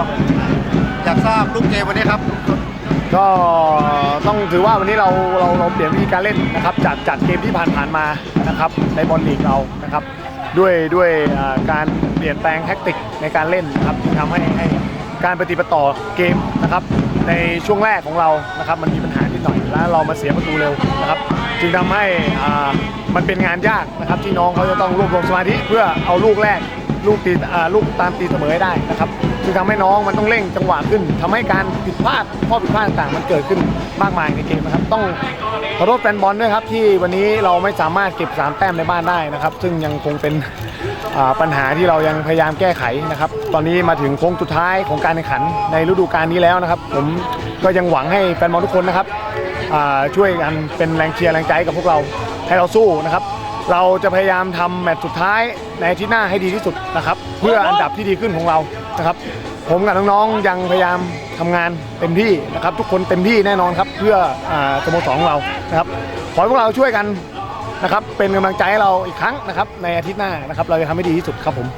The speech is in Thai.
ครับอยากทราบลูกเกมวันนี้ครับ ก็ต้องถือว่าวันนี้เราเราเราเปลี่ยนวิธีการเล่นนะครับจากจากเกมที่ผ่านๆมานะครับในบอลลีกเรานะครับ ด้วยด้วยอ่าการเปลี่ยนแปลงแท็กติกในการเล่นนะครับที่ทำให้ให้การปฏิบัติต่อเกมนะครับ ในช่วงแรกของเรานะครับ มันมีปัญหานิดหน่อยแล้วเรามาเสียประตูเร็วนะครับ จึงทำให้อ่ามันเป็นงานยากนะครับที่น้องเขาจะต้องรวบรวมสมาธิเพื่อเอาลูกแรก ลูกตีอ่าลูกตามตีเสมอให้ได้นะครับจึงทำให้น้องมันต้องเร่งจังหวะขึ้นทำให้การผิดพลาดข้อผิดพลาดต่างๆมันเกิดขึ้นมากมายในเกมนะครับ ต้องขอโทษแฟนบอลด้วยครับที่วันนี้เราไม่สามารถเก็บ 3 แต้มในบ้านได้นะครับ ซึ่งยังคงเป็นปัญหาที่เรายังพยายามแก้ไขนะครับ ตอนนี้มาถึงโค้งสุดท้ายของการแข่งขันในฤดูกาลนี้แล้วนะครับ ผมก็ยังหวังให้แฟนบอลทุกคนนะครับช่วยกันเป็นแรงเชียร์แรงใจกับพวกเราให้เราสู้นะครับ เราจะพยายามทำแมตช์สุดท้ายในอาทิตย์หน้าให้ดีที่สุดนะครับ เพื่ออันดับที่ดีขึ้นของเรานะครับ ผมกับน้องๆยังพยายามทำงานเต็มที่นะครับ ทุกคนเต็มที่แน่นอนครับ เพื่ออาสโมสรของเรานะครับขอให้พวกเราช่วยกันนะครับ เป็นกำลังใจให้เราอีกครั้งนะครับ ในอาทิตย์หน้านะครับ เราจะทำให้ดีที่สุดครับผม